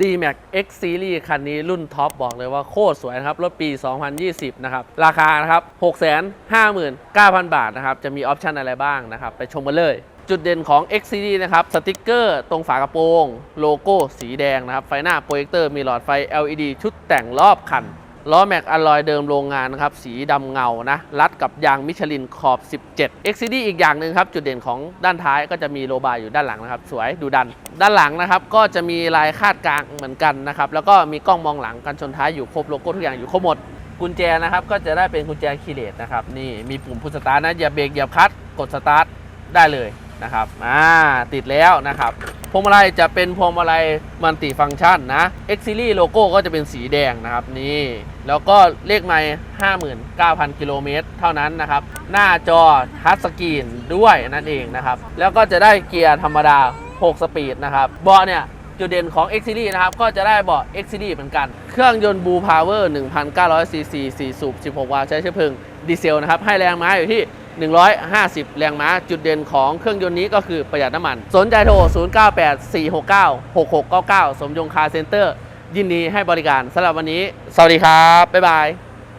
D-Max X Series คันนี้รุ่นท็อปบอกเลยว่าโคตรสวยนะครับ รถปี 2020 นะครับ ราคานะครับ 659,000 บาทนะครับ จะมีออปชันอะไรบ้างนะครับ ไปชมกันเลย จุดเด่นของ X Series นะครับ สติกเกอร์ตรงฝากระโปรง โลโก้สีแดงนะครับ ไฟหน้าโปรเจคเตอร์มีหลอดไฟ LED ชุดแต่งรอบคัน ล้อแม็กอลลอยเดิมโรงงานนะครับ สีดำเงานะ รัดกับยางมิชลินขอบ 17 XCD อีกอย่างหนึ่งครับ จุดเด่นของด้านท้ายก็จะมีโลบาร์อยู่ด้านหลังนะครับ สวยดูดัน ด้านหลังนะครับ ก็จะมีลายคาดกลางเหมือนกันนะครับ แล้วก็มีกล้องมองหลังกันชนท้ายอยู่ครบโลโก้ทุกอย่างอยู่ครบหมด กุญแจนะครับ ก็จะได้เป็นกุญแจคีย์เลสนะครับ นี่มีปุ่มพุชสตาร์ทนะ อย่าเบรกอย่าคัดกดสตาร์ทได้เลย นะครับอ่าติดแล้วนะครับพวงมาลัยจะเป็นพวงมาลัยมัลติฟังก์ชันนะ X Series โลโก้ก็จะเป็นสีแดงนะครับนี่แล้วก็เลขไมล์59,000 กิโลเมตรเท่านั้นนะครับ หน้าจอทัชสกรีนด้วยนั่นเองนะครับ แล้วก็จะได้เกียร์ธรรมดา 6 สปีดนะครับเบาะเนี่ยจุดเด่นของ X Series นะครับ ก็จะได้เบาะ X Series เหมือนกัน เครื่องยนต์ Blue Power 1,900ซีซี4สูบ 16 วาล์วใช้เชื้อเพลิงดีเซลนะครับ ให้แรงม้าอยู่ที่ 150 แรงม้าจุดเด่นของเครื่องยนต์นี้ก็คือประหยัดน้ำมัน สนใจโทร 0984696699 สมยงคาร์เซ็นเตอร์ ยินดีให้บริการสำหรับวันนี้ สวัสดีครับ บ๊ายบาย